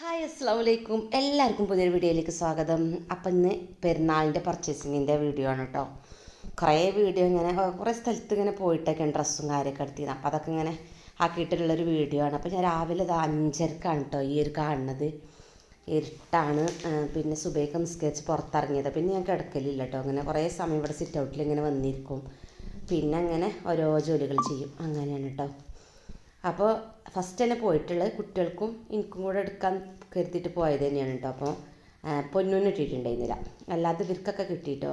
Hi അസ്സാം വലൈക്കും എല്ലാവർക്കും പുതിയൊരു വീഡിയോയിലേക്ക് സ്വാഗതം. അപ്പം ഇന്ന് പെരുന്നാളിന്റെ പർച്ചേസിങ്ങിന്റെ വീഡിയോ ആണ് കേട്ടോ കുറേ വീഡിയോ ഇങ്ങനെ കുറേ സ്ഥലത്ത് ഇങ്ങനെ പോയിട്ടൊക്കെ ഡ്രസ്സും കാര്യമൊക്കെ എടുത്തിരുന്നു അപ്പം അതൊക്കെ ഇങ്ങനെ ആക്കിയിട്ടുള്ളൊരു വീഡിയോ ആണ്. അപ്പോൾ ഞാൻ രാവിലെ ഇത് അഞ്ചരക്കാണ് കേട്ടോ ഈ ഒരു കാണുന്നത്. ഇരുട്ടാണ് പിന്നെ സുബൈക്ക് നിസ്കരിച്ച് പുറത്തിറങ്ങിയത്. പിന്നെ ഞാൻ കിടക്കലില്ല കേട്ടോ അങ്ങനെ കുറേ സമയം ഇവിടെ സിറ്റ് ഔട്ടിൽ ഇങ്ങനെ വന്നിരിക്കും. പിന്നെ അങ്ങനെ ഓരോ ജോലികൾ ചെയ്യും. അങ്ങനെയാണ് കേട്ടോ അപ്പോൾ ഫസ്റ്റ് തന്നെ പോയിട്ടുള്ളത് കുട്ടികൾക്കും എനിക്കും കൂടെ എടുക്കാൻ കരുതിയിട്ട് പോയത് തന്നെയാണ് കേട്ടോ അപ്പോൾ പൊന്നൂന് കിട്ടിയിട്ടുണ്ടായിരുന്നില്ല അല്ലാതെ ഇവർക്കൊക്കെ കിട്ടിയിട്ടോ?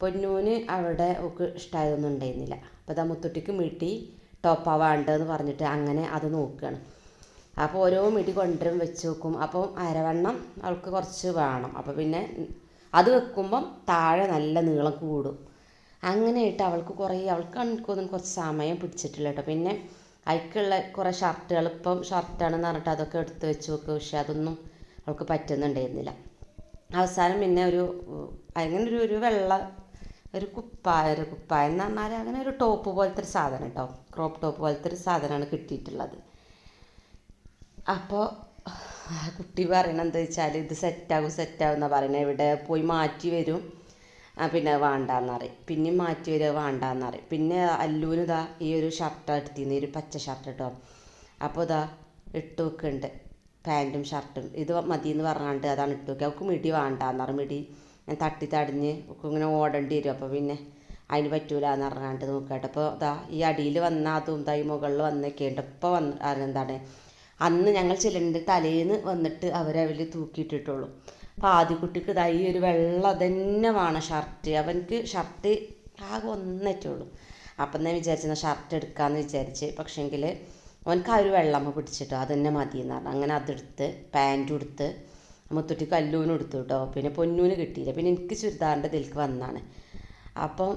പൊന്നൂന് അവിടെ ഒക്കെ ഇഷ്ടമായതൊന്നും ഉണ്ടായിരുന്നില്ല. അപ്പോൾ അതാ മുത്തുട്ടിക്ക് മിട്ടി ടോപ്പാ വേണ്ടതെന്ന് പറഞ്ഞിട്ട് അങ്ങനെ അത് നോക്കുകയാണ് അപ്പോൾ ഓരോ മിടി കൊണ്ടുവരും വെച്ച് നോക്കും. അപ്പോൾ അരവണ്ണം അവൾക്ക് കുറച്ച് വേണം. അപ്പോൾ പിന്നെ അത് വെക്കുമ്പം താഴെ നല്ല നീളം കൂടും. അങ്ങനെയായിട്ട് അവൾക്ക് കുറേ അവൾക്ക് കുറച്ച് സമയം പിടിച്ചിട്ടില്ല കേട്ടോ പിന്നെ അതിക്കുള്ള കുറേ ഷർട്ടുകൾ ഇപ്പം ഷർട്ടാണെന്ന് പറഞ്ഞിട്ട് അതൊക്കെ എടുത്ത് വെച്ച് വെക്കും. പക്ഷെ അതൊന്നും അവൾക്ക് പറ്റുന്നുണ്ടായിരുന്നില്ല. അവസാനം പിന്നെ ഒരു അങ്ങനെ ഒരു ഒരു വെള്ള ഒരു കുപ്പായ ഒരു കുപ്പായം എന്ന് പറഞ്ഞാൽ അങ്ങനെ ഒരു ടോപ്പ് പോലത്തെ ഒരു സാധനം കേട്ടോ ക്രോപ്പ് ടോപ്പ് പോലത്തെ ഒരു സാധനമാണ് കിട്ടിയിട്ടുള്ളത്. അപ്പോൾ കുട്ടി പറയണത് എന്താ വെച്ചാൽ ഇത് സെറ്റാകും സെറ്റാകും എന്നാണ് പറയുന്നത് ഇവിടെ പോയി മാറ്റി വരും. പിന്നെ വേണ്ടാന്ന് പറയും. പിന്നെയും മാറ്റി വരിക വേണ്ടാന്ന് പറയും. പിന്നെ അല്ലൂന് ഇതാ ഈ ഒരു ഷർട്ട് എടുത്തിന്ന് ഈ ഒരു പച്ച ഷർട്ട് കേട്ടോ അപ്പോൾ ഇതാ ഇട്ട് വെക്കുന്നുണ്ട് പാന്റും ഷർട്ടും ഇത് മതി എന്ന് പറഞ്ഞാണ്ട് അതാണ് ഇട്ട് വെക്കുക. അവൾക്ക് മിടി വേണ്ടാന്ന് പറയും. മിടി ഞാൻ തട്ടി തടഞ്ഞ് ഒക്കെ ഇങ്ങനെ ഓടേണ്ടി വരും. അപ്പോൾ പിന്നെ അതിന് പറ്റൂല എന്ന് പറഞ്ഞാണ്ട് നോക്കട്ടെ. അപ്പോൾ ഇതാ ഈ അടിയിൽ വന്ന അതും ഇതാ ഈ മുകളിൽ വന്നൊക്കെയുണ്ട്. ഇപ്പോൾ വന്ന് എന്താണ് അന്ന് ഞങ്ങൾ ചെല്ലുന്നുണ്ട് തലേന്ന് വന്നിട്ട് അവരെ അവരിൽ തൂക്കിയിട്ടിട്ടുള്ളൂ. അപ്പോൾ ആദ്യക്കുട്ടിക്ക് ഇതാ ഈ ഒരു വെള്ള തന്നെ വേണം ഷർട്ട് അവനക്ക് ഷർട്ട് ആകെ ഒന്നേറ്റുള്ളൂ. അപ്പം ഞാൻ വിചാരിച്ചിരുന്ന ഷർട്ട് എടുക്കാമെന്ന് വിചാരിച്ച്. പക്ഷേങ്കിൽ അവനക്ക് ആ ഒരു വെള്ളമ്മ പിടിച്ചിട്ടോ. അത് തന്നെ മതി എന്ന് പറഞ്ഞു. അങ്ങനെ അതെടുത്ത് പാന്റും എടുത്ത് മുത്തുട്ടി കല്ലൂനും എടുത്തു കേട്ടോ പിന്നെ പൊന്നൂന് കിട്ടിയില്ല. പിന്നെ എനിക്ക് ചുരിദാറിന്റെ ഇതിലേക്ക് വന്നാണ്. അപ്പം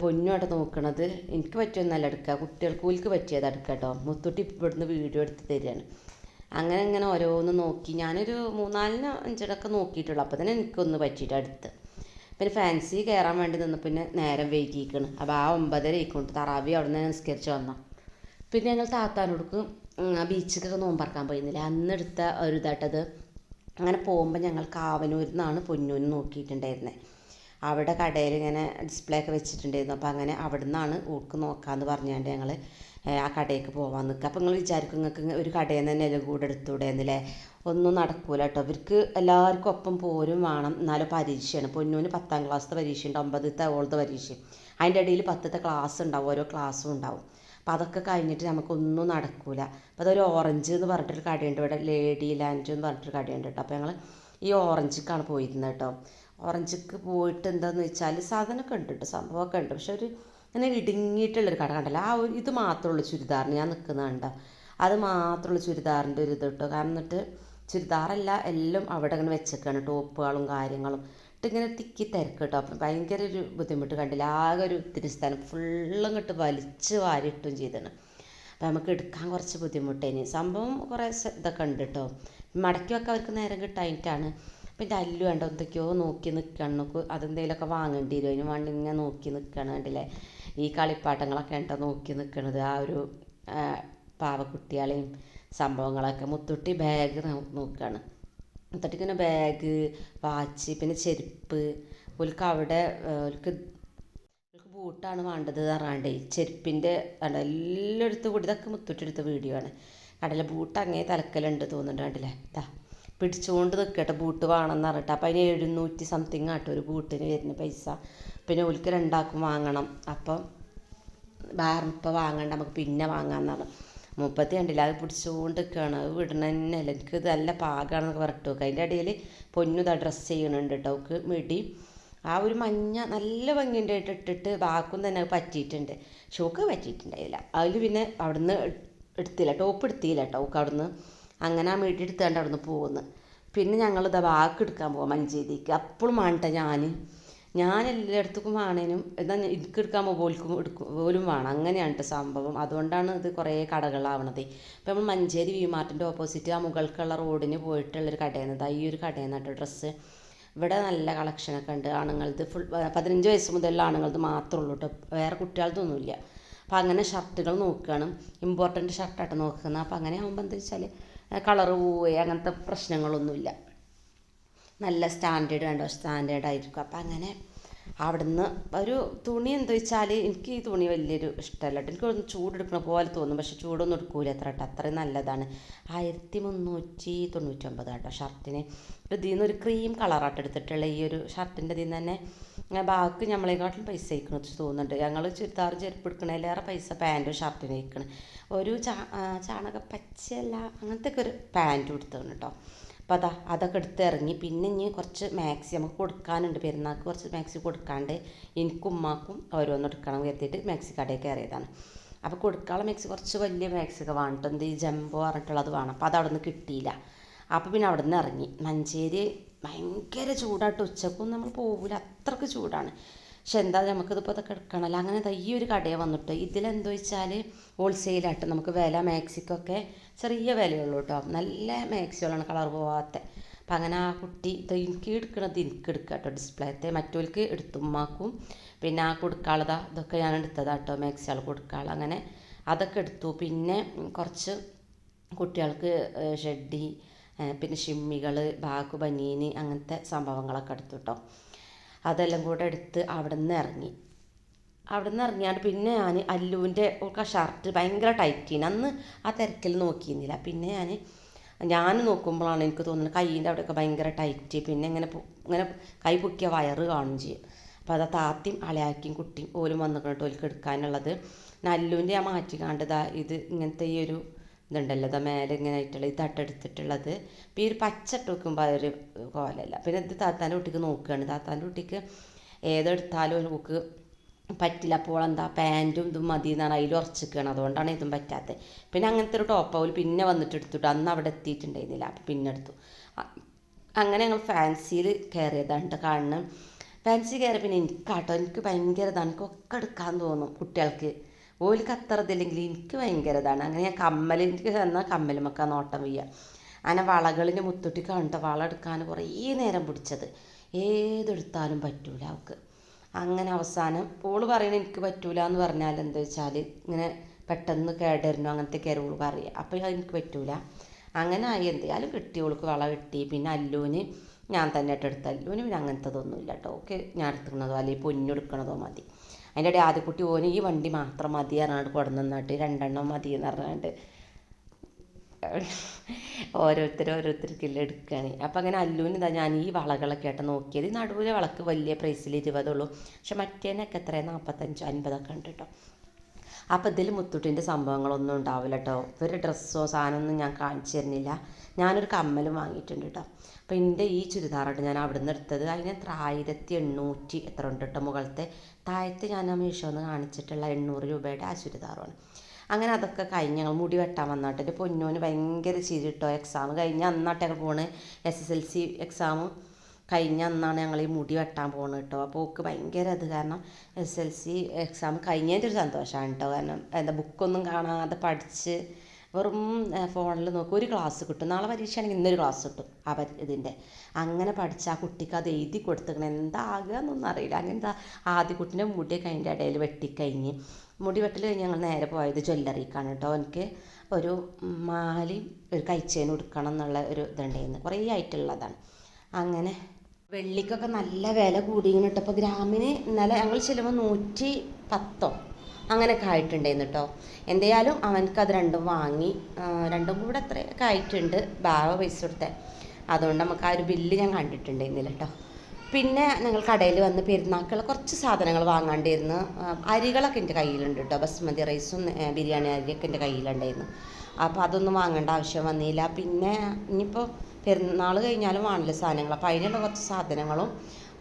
പൊന്നു അവിടെ നോക്കണത് എനിക്ക് പറ്റിയൊന്നല്ല എടുക്കുക കുട്ടികൾക്ക് ഓൽക്ക് പറ്റിയത് എടുക്കുക കേട്ടോ മുത്തുട്ടി ഇവിടുന്ന് വീഡിയോ എടുത്ത് തരികയാണ് അങ്ങനെ അങ്ങനെ ഓരോന്ന് നോക്കി. ഞാനൊരു മൂന്നാലിന് അഞ്ചിനൊക്കെ നോക്കിയിട്ടുള്ളൂ. അപ്പോൾ തന്നെ എനിക്കൊന്ന് പറ്റിയിട്ട് അടുത്ത്. പിന്നെ ഫാൻസി കയറാൻ വേണ്ടി നിന്ന് പിന്നെ നേരം വൈകിക്കണ്. അപ്പോൾ ആ ഒമ്പതര ആയിക്കൊണ്ട് തറാവി അവിടെ നിന്ന് നിസ്കരിച്ച് വന്നു പിന്നെ ഞങ്ങൾ താത്താനോടക്ക് ബീച്ചിലൊക്കെ നോമ്പറക്കാൻ പോയിരുന്നില്ല? അന്ന് എടുത്ത ഒരു ഇതാട്ടത്. അങ്ങനെ പോകുമ്പോൾ ഞങ്ങൾ കാവനൂരിൽ നിന്നാണ് പൊന്നൂരിൽ നോക്കിയിട്ടുണ്ടായിരുന്നത് അവിടെ കടയിൽ ഇങ്ങനെ ഡിസ്പ്ലേ ഒക്കെ വെച്ചിട്ടുണ്ടായിരുന്നു. അപ്പോൾ അങ്ങനെ അവിടെ നിന്നാണ് ഊക്ക് നോക്കാമെന്ന് പറഞ്ഞുകൊണ്ട് ഞങ്ങൾ ആ കടയിലേക്ക് പോകാൻ നിൽക്കുക അപ്പോൾ നിങ്ങൾ വിചാരിക്കും നിങ്ങൾക്ക് ഒരു കടയിൽ നിന്ന് തന്നെ എല്ലാം കൂടെ എടുത്തൂടെ എന്നല്ലേ ഒന്നും നടക്കൂല കേട്ടോ ഇവർക്ക് എല്ലാവർക്കും ഒപ്പം പോരും വേണം. എന്നാലും പരീക്ഷയാണ്. പൊന്നൂന് പത്താം ക്ലാസ്സത്തെ പരീക്ഷ ഉണ്ട് ഒമ്പതത്തെ ഓളത്തെ പരീക്ഷ അതിന്റെ ഇടയിൽ പത്തത്തെ ക്ലാസ് ഉണ്ടാവും. ഓരോ ക്ലാസ്സും ഉണ്ടാവും. അപ്പോൾ അതൊക്കെ കഴിഞ്ഞിട്ട് നമുക്കൊന്നും നടക്കൂല. അപ്പോൾ അതൊരു ഓറഞ്ച് എന്ന് പറഞ്ഞിട്ടൊരു കടയുണ്ട്. ഇവിടെ ലേഡി ലാൻഡ് എന്ന് പറഞ്ഞിട്ടൊരു കടയുണ്ട് കേട്ടോ അപ്പോൾ ഞങ്ങൾ ഈ ഓറഞ്ചിക്കാണ് പോയിരുന്നത് കേട്ടോ ഓറഞ്ചിക്ക് പോയിട്ട് എന്താന്ന് വെച്ചാൽ സാധനമൊക്കെ ഉണ്ട് കേട്ടോ സംഭവമൊക്കെ ഉണ്ട്. പക്ഷെ ഒരു ഇങ്ങനെ ഇടുങ്ങിയിട്ടുള്ളൊരു കട കണ്ടല്ലോ. ആ ഒരു ഇത് മാത്രമേ ഉള്ളൂ ചുരിദാറിന്. ഞാൻ നിൽക്കുന്നത് കണ്ട അത് മാത്രമുള്ള ചുരിദാറിന്റെ ഒരു ഇത് കേട്ടോ. കാരണം എന്നിട്ട് ചുരിദാറല്ല എല്ലാം അവിടെ ഇങ്ങനെ വെച്ചേക്കാണ്. ടോപ്പുകളും കാര്യങ്ങളും. എന്നിട്ട് ഇങ്ങനെ തിക്കി തിരക്ക് കേട്ടോ. അപ്പം ഭയങ്കര ഒരു ബുദ്ധിമുട്ട് കണ്ടില്ല. ആകെ ഒരു ഇത്തിരി സ്ഥലം ഫുള്ളും ഇങ്ങോട്ട് വലിച്ച് വാരിയിട്ടും ചെയ്തതാണ്. അപ്പം നമുക്ക് എടുക്കാൻ കുറച്ച് ബുദ്ധിമുട്ടേനി. സംഭവം കുറേ ഇതൊക്കെ ഉണ്ട് കേട്ടോ. മടക്കി വെക്കാൻ അവർക്ക് നേരം കിട്ടായിട്ടാണ് പിന്നെ അല്ലു വേണ്ട എന്തൊക്കെയോ നോക്കി നിൽക്കണം നോക്ക് അതെന്തെങ്കിലുമൊക്കെ വാങ്ങേണ്ടി വരും അതിന് വേണ്ടി ഇങ്ങനെ നോക്കി നിൽക്കണം കണ്ടില്ലേ? ഈ കളിപ്പാട്ടങ്ങളൊക്കെ ഉണ്ടോ നോക്കി നിൽക്കണത് ആ ഒരു പാവക്കുട്ടികളെയും സംഭവങ്ങളൊക്കെ മുത്തുട്ടി ബാഗ് നോക്കുകയാണ് മുത്തുട്ടിക്ക് പിന്നെ ബാഗ് വാച്ച് പിന്നെ ചെരുപ്പ്. ഓൽക്ക് അവിടെ ഓൽക്ക് ഓൽക്ക് ബൂട്ടാണ് വേണ്ടത് പറഞ്ഞാണ്ടേ. ചെരുപ്പിന്റെ കണ്ട എല്ലായിടത്തും കൂടി ഇതൊക്കെ മുത്തുട്ടി എടുത്ത വീഡിയോ ആണ്. കടല ബൂട്ട് അങ്ങേ തലക്കലുണ്ട് തോന്നുന്നുണ്ട് കണ്ടില്ലേ? ഇതാ പിടിച്ചുകൊണ്ട് നിൽക്കട്ടെ ബൂട്ട് വേണമെന്ന് പറഞ്ഞിട്ട്. അപ്പം അതിന് എഴുന്നൂറ്റി സംതിങ് ആട്ടോ ഒരു ബൂട്ടിന് വരുന്ന പൈസ. പിന്നെ ഓൽക്ക് രണ്ടാക്കും വാങ്ങണം. അപ്പം വേറെ ഇപ്പം വാങ്ങണ്ട നമുക്ക് പിന്നെ വാങ്ങാമെന്ന് പറഞ്ഞു. മുപ്പത്തി രണ്ടിൽ അത് പിടിച്ചുകൊണ്ട് നിൽക്കുകയാണ് അത് വിടണ തന്നെയല്ല. എനിക്ക് നല്ല പാകമാണെന്നൊക്കെ പറഞ്ഞിട്ട്. നോക്കുക അതിന്റെ ഇടയിൽ പൊന്നു ഇതാ ഡ്രസ്സ് ചെയ്യണുണ്ട് കേട്ടോ. അവൾക്ക് മിടി. ആ ഒരു മഞ്ഞ നല്ല ഭംഗിന്റെ ആയിട്ട് ഇട്ടിട്ട് ബാക്കും തന്നെ പറ്റിയിട്ടുണ്ട്. ഷോക്ക് പറ്റിയിട്ടുണ്ടായില്ല. അതിൽ പിന്നെ അവിടുന്ന് എടുത്തില്ല. ടോപ്പ് എടുത്തില്ല കേട്ടോ അവൾക്ക് അവിടുന്ന്. അങ്ങനെ ആ മിടി എടുത്തുകൊണ്ട് അവിടുന്ന് പോകുന്നു പിന്നെ ഞങ്ങൾ ഇതാ വാക്ക് എടുക്കാൻ പോകാം മഞ്ചേരിക്ക്. അപ്പോഴും വേണ്ട ഞാൻ ഞാൻ എല്ലായിടത്തേക്കും വേണേനും എന്നാൽ എനിക്ക് എടുക്കാൻ മൊബൈൽക്കും എടുക്കും പോലും വേണം. അങ്ങനെയാണ് കേട്ടോ സംഭവം. അതുകൊണ്ടാണ് ഇത് കുറേ കടകളാവണത്. ഇപ്പം നമ്മൾ മഞ്ചേരി വി മാർട്ടിന്റെ ഓപ്പോസിറ്റ് ആ മുകൾക്കുള്ള റോഡിന് പോയിട്ടുള്ളൊരു കടയാണ്. ഇതാ ഈ ഒരു കടയാണ് കേട്ടോ ഡ്രസ്സ്. ഇവിടെ നല്ല കളക്ഷനൊക്കെ ഉണ്ട്. ആണുങ്ങളത് ഫുൾ പതിനഞ്ച് വയസ്സ് മുതലുള്ള ആണുങ്ങളത് മാത്രമേ ഉള്ളൂ കേട്ടോ വേറെ കുട്ടികളതൊന്നുമില്ല അപ്പം അങ്ങനെ ഷർട്ടുകൾ നോക്കുകയാണ് ഇമ്പോർട്ടന്റ് ഷർട്ടായിട്ട് നോക്കുന്നത്. അപ്പം അങ്ങനെ ആകുമ്പോൾ എന്താ വെച്ചാൽ കളറ് പോവുകയോ അങ്ങനത്തെ പ്രശ്നങ്ങളൊന്നുമില്ല. നല്ല സ്റ്റാൻഡേർഡ് കണ്ടോ? സ്റ്റാൻഡേർഡ് ആയിരിക്കും. അപ്പം അങ്ങനെ അവിടുന്ന് ഒരു തുണി എന്താ വെച്ചാൽ എനിക്ക് ഈ തുണി വലിയൊരു ഇഷ്ടമല്ല. കേട്ടോ. എനിക്കൊന്ന് ചൂടെടുക്കണ പോലെ തോന്നും. പക്ഷെ ചൂടൊന്നും എടുക്കൂല എത്ര കേട്ടോ. അത്രയും നല്ലതാണ്. ആയിരത്തി മുന്നൂറ്റി തൊണ്ണൂറ്റൊമ്പത് കേട്ടോ ഷർട്ടിന്. ഇതിൽ നിന്ന് ഒരു ക്രീം കളറായിട്ട് എടുത്തിട്ടുള്ള. ഈ ഒരു ഷർട്ടിന്റെ ഇതിൽ നിന്ന് തന്നെ ബാക്കി നമ്മളെക്കാട്ടിലും പൈസ അയക്കണം തോന്നുന്നുണ്ട്. ഞങ്ങൾ ചുരിദാർ ചെരുപ്പ് എടുക്കണേലേറെ പൈസ പാന്റും ഷർട്ടിനും അയക്കണം. ഒരു ചാ ചാണക പച്ചയല്ല അങ്ങനത്തെ ഒക്കെ ഒരു പാന്റും എടുത്തതാണ് കേട്ടോ അപ്പോൾ അതാ അതൊക്കെ എടുത്ത് ഇറങ്ങി. പിന്നെ ഇനി കുറച്ച് മാക്സി നമുക്ക് കൊടുക്കാനുണ്ട്. പെരുന്നാൾക്ക് കുറച്ച് മാക്സി കൊടുക്കാണ്ട് എനിക്കും ഉമ്മാക്കും ഓരോന്നും എടുക്കണം കരുതിയിട്ട് മാക്സി കടയിൽ കയറിയതാണ്. അപ്പോൾ കൊടുക്കാനുള്ള മാക്സി കുറച്ച് വലിയ മാക്സി ഒക്കെ വേണ്ടിട്ടുണ്ട് ഈ ജംബോ പറഞ്ഞിട്ടുള്ളത് വേണം. അപ്പോൾ അത് അവിടെ നിന്ന് കിട്ടിയില്ല. അപ്പോൾ പിന്നെ അവിടെ നിന്ന് ഇറങ്ങി. മഞ്ചേരി ഭയങ്കര ചൂടായിട്ട് ഉച്ചക്കൊന്നും നമ്മൾ പോകില്ല അത്രയ്ക്ക് ചൂടാണ്. പക്ഷെ എന്താ നമുക്കിതിപ്പോൾ അതൊക്കെ എടുക്കണമല്ലോ അങ്ങനെ ഈ ഒരു കടയെ വന്നിട്ട്. ഇതിലെന്തോ വെച്ചാൽ ഹോൾസെയിലായിട്ട് നമുക്ക് വില മാക്സിക്കൊക്കെ ചെറിയ വിലയുള്ളൂ കേട്ടോ നല്ല മാക്സികളാണ് കളർ പോവാത്ത. അപ്പം അങ്ങനെ ആ കുട്ടി എനിക്ക് എടുക്കണത് എനിക്ക് എടുക്കുക കേട്ടോ ഡിസ്പ്ലേത്തെ മറ്റോൽക്ക് എടുത്തുമ്മാക്കും പിന്നെ ആ കൊടുക്കാളതാ ഇതൊക്കെ ഞാൻ എടുത്തതാ കേട്ടോ മാക്സികൾ കൊടുക്കാൾ അങ്ങനെ അതൊക്കെ എടുത്തു. പിന്നെ കുറച്ച് കുട്ടികൾക്ക് ഷെഡ്ഡി പിന്നെ ഷിമ്മികൾ ബാഗ് ബനീന് അങ്ങനത്തെ സംഭവങ്ങളൊക്കെ എടുത്തു കേട്ടോ അതെല്ലാം കൂടെ എടുത്ത് അവിടെ നിന്ന് ഇറങ്ങി. അവിടെ നിന്ന് ഇറങ്ങിയാണ്ട് പിന്നെ ഞാൻ അല്ലുവിന്റെ ഒക്കെ ഷർട്ട് ഭയങ്കര ടൈറ്റീന് അന്ന് ആ തിരക്കിൽ നോക്കിയിരുന്നില്ല. പിന്നെ ഞാൻ ഞാൻ നോക്കുമ്പോഴാണ് എനിക്ക് തോന്നുന്നത് കൈയിന്റെ അവിടെയൊക്കെ ഭയങ്കര ടൈറ്റ് പിന്നെ ഇങ്ങനെ ഇങ്ങനെ കൈ പൊക്കിയ വയറ് കാണും ചെയ്യും. അപ്പോൾ അതാ താത്തിയും അളയാക്കിയും കുട്ടിയും ഓലും വന്നിട്ട് ഓൽക്ക് എടുക്കാനുള്ളത്. നല്ലുവിന്റെ ഞാൻ മാറ്റിക്കാണ്ടതാ ഇത് ഇങ്ങനത്തെ ഈ ഒരു ഇതുണ്ടല്ലോ ഇതാ മേലെ ഇങ്ങനെ ആയിട്ടുള്ള ഈ തട്ടെടുത്തിട്ടുള്ളത്. അപ്പോൾ ഈ ഒരു പച്ച ഇട്ട് വെക്കുമ്പോൾ അതൊരു കോലല്ല. പിന്നെ ഇത് താത്താന്റെ കുട്ടിക്ക് നോക്കുകയാണ് താത്താന്റെ കുട്ടിക്ക് ഏതെടുത്താലും നമുക്ക് പറ്റില്ല. അപ്പോൾ എന്താ പാന്റും ഇതും മതി എന്നാണ് അതിൽ ഉറച്ചിരിക്കുകയാണ് അതുകൊണ്ടാണ് ഇതും പറ്റാത്തത് പിന്നെ അങ്ങനത്തെ ഒരു ടോപ്പ് അവൾ പിന്നെ വന്നിട്ട് എടുത്തിട്ട്. അന്ന് അവിടെ എത്തിയിട്ടുണ്ടായിരുന്നില്ല. അപ്പം പിന്നെ എടുത്തു. അങ്ങനെ ഞങ്ങൾ ഫാൻസിയിൽ കയറിയതാണ് കേട്ടോ ഫാൻസി കയറി പിന്നെ എനിക്ക് കേട്ടോ എനിക്ക് ഭയങ്കര ഇതാണ്. എനിക്കൊക്കെ എടുക്കാൻ തോന്നും കുട്ടികൾക്ക്. ഓലിക്ക് അത്ര ഇതില്ലെങ്കിൽ എനിക്ക് ഭയങ്കര ഇതാണ്. അങ്ങനെ ഞാൻ കമ്മലിന്റെ എന്നാൽ കമ്മലുമൊക്കെ നോട്ടം വയ്യ. അങ്ങനെ വളകളിന്റെ മുത്തൊട്ടി കണ്ട വള എടുക്കാൻ കുറേ നേരം പിടിച്ചത്. ഏതെടുത്താലും പറ്റൂല അവൾക്ക് അങ്ങനെ അവസാനം ഓൾ പറയണ എനിക്ക് പറ്റൂല എന്ന് പറഞ്ഞാൽ എന്താ വെച്ചാൽ ഇങ്ങനെ പെട്ടെന്ന് കേടരുന്നു അങ്ങനത്തെ കയറി പറയുക. അപ്പോൾ എനിക്ക് പറ്റൂല. അങ്ങനെ ആയി. എന്തായാലും കിട്ടി ഓൾക്ക് വള കിട്ടി. പിന്നെ അല്ലൂന് ഞാൻ തന്നെ ആയിട്ട് എടുത്ത അല്ലൂന് പിന്നെ അങ്ങനത്തതൊന്നുമില്ല കേട്ടോ. ഓക്കെ ഞാൻ എടുത്തുക്കണതോ അല്ലെങ്കിൽ പൊന്നെടുക്കണതോ മതി. അതിന്റെ ഇടയിൽ ആദ്യക്കുട്ടി ഓന് ഈ വണ്ടി മാത്രം മതി പറഞ്ഞാണ്ട് കൊടുന്നിട്ട് രണ്ടെണ്ണം മതി എന്ന് പറഞ്ഞാണ്ട് ഓരോരുത്തർ ഓരോരുത്തർക്കെല്ലാം എടുക്കുകയാണ് അപ്പം അങ്ങനെ അല്ലൂന് ഇതാ ഞാൻ ഈ വളകളൊക്കെ ആയിട്ട് നോക്കിയത്. നടുവിലെ വളക്ക് വലിയ പ്രൈസിൽ ഇരുപതുള്ളൂ. പക്ഷെ മറ്റേനൊക്കെ എത്ര നാൽപ്പത്തഞ്ചോ അൻപതൊക്കെ ഉണ്ട് കേട്ടോ അപ്പം ഇതിൽ മുത്തൂട്ടിന്റെ സംഭവങ്ങളൊന്നും ഉണ്ടാവില്ല കേട്ടോ ഒരു ഡ്രസ്സോ സാധനമൊന്നും ഞാൻ കാണിച്ചു തരുന്നില്ല. ഞാനൊരു കമ്മലും വാങ്ങിയിട്ടുണ്ട് കേട്ടോ അപ്പോൾ എന്റെ ഈ ചുരിദാറായിട്ട് ഞാൻ അവിടെ നിന്ന് എടുത്തത്. അതിന് എത്ര? ആയിരത്തി എണ്ണൂറ്റി എത്ര ഉണ്ട് കേട്ടോ മുകളത്തെ താഴത്ത് ഞാൻ ആ മീഷോന്ന് കാണിച്ചിട്ടുള്ള എണ്ണൂറ് രൂപയുടെ ആ ചുരിദാറാണ്. അങ്ങനെ അതൊക്കെ കഴിഞ്ഞ് ഞങ്ങൾ മുടി വെട്ടാൻ വന്നാട്ടെ. എന്റെ പൊന്നോന് ഭയങ്കര ചിരി കിട്ടോ എക്സാം കഴിഞ്ഞ് അന്നാട്ടെ പോണ്. S S L C exam കഴിഞ്ഞ അന്നാണ് ഞങ്ങൾ ഈ മുടി വെട്ടാൻ പോകുന്നത് കേട്ടോ അപ്പോൾ ഓക്ക് ഭയങ്കര അത് കാരണം എസ് എൽ സി എക്സാം കഴിഞ്ഞതിന്റെ ഒരു സന്തോഷമാണ് കേട്ടോ കാരണം എന്താ ബുക്കൊന്നും കാണാതെ പഠിച്ച് വെറും ഫോണിൽ നോക്കി. ഒരു ക്ലാസ് കിട്ടും. നാളെ പരീക്ഷയാണെങ്കിൽ ഇന്നൊരു ക്ലാസ് കിട്ടും ആ ഇതിന്റെ അങ്ങനെ പഠിച്ച ആ കുട്ടിക്ക് അത് എഴുതി കൊടുത്തേക്കണം. എന്താകുക എന്നൊന്നും അറിയില്ല. അങ്ങനെ എന്താ ആദ്യ കുട്ടീന്റെ മുടിയൊക്കെ അതിന്റെ ഇടയിൽ വെട്ടിക്കഴിഞ്ഞ്. മുടി വെട്ടൽ കഴിഞ്ഞ് ഞങ്ങൾ നേരെ പോയത് ജ്വല്ലറിക്കാണ് കേട്ടോ എനിക്ക് ഒരു മാലയും ഒരു കൈച്ചേനും എടുക്കണം എന്നുള്ള ഒരു ഇതുണ്ടായിരുന്നു. കുറേ ആയിട്ടുള്ളതാണ്. അങ്ങനെ വെള്ളിക്കൊക്കെ നല്ല വില കൂടിയിരുന്നു കേട്ടോ അപ്പോൾ ഗ്രാമിന് ഇന്നലെ ഞങ്ങൾ ചെല്ലുമ്പോൾ നൂറ്റി പത്തോ അങ്ങനെയൊക്കെ ആയിട്ടുണ്ടായിരുന്നു കേട്ടോ എന്തായാലും അവനക്ക് അത് രണ്ടും വാങ്ങി രണ്ടും കൂടെ എത്രയൊക്കെ ആയിട്ടുണ്ട്. ബാവ പൈസ കൊടുത്തേ. അതുകൊണ്ട് നമുക്ക് ആ ഒരു ബില്ല് ഞാൻ കണ്ടിട്ടുണ്ടായിരുന്നില്ല കേട്ടോ പിന്നെ ഞങ്ങൾ കടയിൽ വന്ന് പെരുന്നാക്കുള്ള കുറച്ച് സാധനങ്ങൾ വാങ്ങാണ്ടിരുന്നു അരികളൊക്കെ എന്റെ കയ്യിലുണ്ട് കേട്ടോ ബസ്മതി റൈസും ബിരിയാണി അരിയൊക്കെ എന്റെ കയ്യിലുണ്ടായിരുന്നു. അപ്പോൾ അതൊന്നും വാങ്ങേണ്ട ആവശ്യം വന്നില്ല. പിന്നെ ഇനിയിപ്പോൾ പെരുന്നാൾ കഴിഞ്ഞാലും വേണല്ലോ സാധനങ്ങൾ. അപ്പോൾ അതിനുള്ള കുറച്ച് സാധനങ്ങളും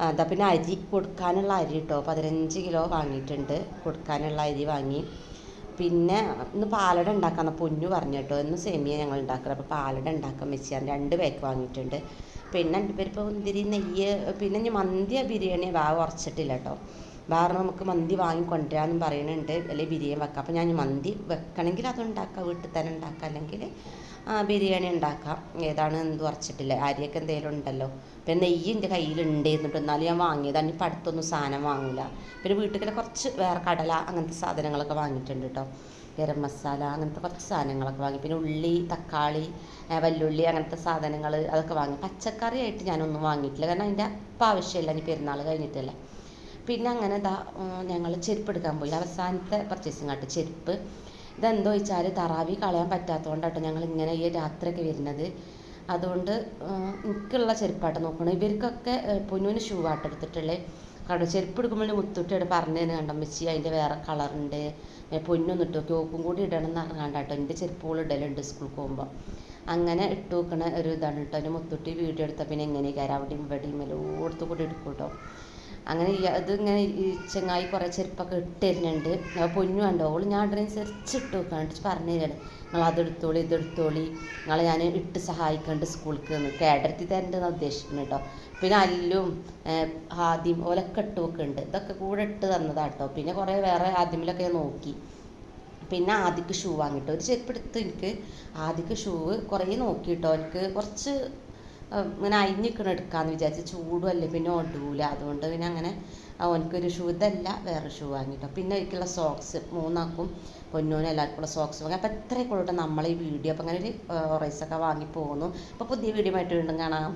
എന്താ പിന്നെ അരി കൊടുക്കാനുള്ള അരി കേട്ടോ പതിനഞ്ച് കിലോ വാങ്ങിയിട്ടുണ്ട്. കൊടുക്കാനുള്ള അരി വാങ്ങി. പിന്നെ ഇന്ന് പാലട ഉണ്ടാക്കാന്ന് പൊന്നു പറഞ്ഞു കേട്ടോ. ഇന്ന് സേമിയ ഞങ്ങൾ ഉണ്ടാക്കുക അപ്പോൾ പാലട ഉണ്ടാക്കാൻ വെച്ച് രണ്ട് പാക്ക് വാങ്ങിയിട്ടുണ്ട്. പിന്നെ അണ്ടിപ്പരിപ്പ് മുന്തിരി നെയ്യ് പിന്നെ ഇനി മന്തിയ ബിരിയാണി വാ ഉറച്ചിട്ടില്ല കേട്ടോ. വേറെ നമുക്ക് മന്തി വാങ്ങി കൊണ്ടുവരാമെന്നും പറയുന്നുണ്ട് അല്ലെങ്കിൽ ബിരിയാണി വെക്കാം. അപ്പോൾ ഞാൻ മന്തി വെക്കണമെങ്കിൽ അത് ഉണ്ടാക്കാം. വീട്ടിൽ തന്നെ ഉണ്ടാക്കാം. അല്ലെങ്കിൽ ബിരിയാണി ഉണ്ടാക്കാം. ഏതാണ് എന്ത് ഉറച്ചിട്ടില്ല. അരിയൊക്കെ എന്തെങ്കിലും ഉണ്ടല്ലോ. പിന്നെ നെയ്യ് എന്റെ കയ്യിലുണ്ട് എന്നിട്ട് എന്നാലും ഞാൻ വാങ്ങിയതാണ് ഇപ്പം അടുത്തൊന്നും സാധനം വാങ്ങില്ല പിന്നെ വീട്ടിൽ കുറച്ച് വേറെ കടല അങ്ങനത്തെ സാധനങ്ങളൊക്കെ വാങ്ങിയിട്ടുണ്ട് കേട്ടോ ഗരം മസാല അങ്ങനത്തെ കുറച്ച് സാധനങ്ങളൊക്കെ വാങ്ങി. പിന്നെ ഉള്ളി തക്കാളി വല്ലുള്ളി അങ്ങനത്തെ സാധനങ്ങൾ അതൊക്കെ വാങ്ങി. പച്ചക്കറിയായിട്ട് ഞാനൊന്നും വാങ്ങിയിട്ടില്ല. കാരണം അതിന്റെ ഇപ്പം ആവശ്യമില്ല ഇനി പെരുന്നാൾ കഴിഞ്ഞിട്ടില്ല. പിന്നെ അങ്ങനെ ഇതാ ഞങ്ങൾ ചെരുപ്പ് എടുക്കാൻ പോയി. അവസാനത്തെ പർച്ചേസിങ് ആയിട്ട് ചെരുപ്പ്. ഇതെന്തോ വെച്ചാൽ തറാവി കളയാൻ പറ്റാത്തതുകൊണ്ടാട്ടോ ഞങ്ങൾ ഇങ്ങനെ ഈ രാത്രിയൊക്കെ വരുന്നത്. അതുകൊണ്ട് എനിക്കുള്ള ചെരുപ്പാട്ടോ നോക്കണം. ഇവർക്കൊക്കെ പൊന്നുവിന് ഷൂ ആട്ടോ എടുത്തിട്ടുള്ളത് കണ്ടോ ചെരുപ്പ് എടുക്കുമ്പോൾ മുത്തുട്ടിയോട് പറഞ്ഞതിന് കണ്ടോ മെസ്സി അതിന്റെ വേറെ കളറുണ്ട്. പൊന്നൊന്നും ഇട്ട് നോക്കി ഓക്കും കൂടി ഇടണം എന്ന് പറഞ്ഞാണ്ടാട്ടോ എന്റെ ചെരുപ്പുകൾ ഇടലുണ്ട് സ്കൂളിൽ പോകുമ്പോൾ അങ്ങനെ ഇട്ട് വെക്കണ ഒരു ഇതാണ് കേട്ടോ. അതിന് മുത്തുട്ടി വീഡിയോ എടുത്താൽ പിന്നെ എങ്ങനെയൊക്കെ അവിടെയും ഇവിടെയും എല്ലായിടത്തും കൂടി എടുക്കും കേട്ടോ. അങ്ങനെ ഈ ഇത് ഇങ്ങനെ ഈ ചങ്ങായി കുറേ ചെരുപ്പൊക്കെ ഇട്ട് തരുന്നുണ്ട്. അപ്പോൾ പൊന്നു കണ്ടോ? ഓൾ ഞാൻ അതിനനുസരിച്ച് ഇട്ട് വെക്കാണ്ട് പറഞ്ഞു തരാണ്. നിങ്ങൾ അതെടുത്തോളി ഇതെടുത്തോളി നിങ്ങളെ ഞാൻ ഇട്ട് സഹായിക്കണ്ട് സ്കൂൾക്ക് എന്ന് കേടർത്തി തരേണ്ടതെന്ന് ഉദ്ദേശിക്കുന്നത് കേട്ടോ പിന്നെ അല്ലും ആദ്യം ഓലൊക്കെ ഇട്ട് വെക്കുന്നുണ്ട് ഇതൊക്കെ കൂടെ ഇട്ട് തന്നതാണ് കേട്ടോ പിന്നെ കുറേ വേറെ ആദ്യമിലൊക്കെ നോക്കി. പിന്നെ ആദ്യക്ക് ഷൂ വാങ്ങിട്ടോ. ഒരു ചെരുപ്പ് എടുത്ത് എനിക്ക് ആദ്യക്ക് ഷൂ കുറേ നോക്കിട്ടോ. എനിക്ക് കുറച്ച് ഇങ്ങനെ അയിഞ്ഞിക്കണം എടുക്കാമെന്ന് വിചാരിച്ച് ചൂടും അല്ലേ പിന്നെ ഒടൂല. അതുകൊണ്ട് പിന്നെ അങ്ങനെ ഓനക്കൊരു ഷൂ ഇതല്ല വേറെ ഷൂ വാങ്ങിട്ടോ പിന്നെ എനിക്കുള്ള സോക്സ് മൂന്നാക്കും പൊന്നോനും എല്ലാവർക്കുള്ള സോക്സ് വാങ്ങി. അപ്പോൾ എത്രയൊക്കെ ഉള്ളൂ നമ്മളെ ഈ വീഡിയോ അപ്പോൾ അങ്ങനെ ഒരു റൈസൊക്കെ വാങ്ങി പോകുന്നു അപ്പോൾ പുതിയ വീഡിയോ ആയിട്ട് വീണ്ടും കാണാം.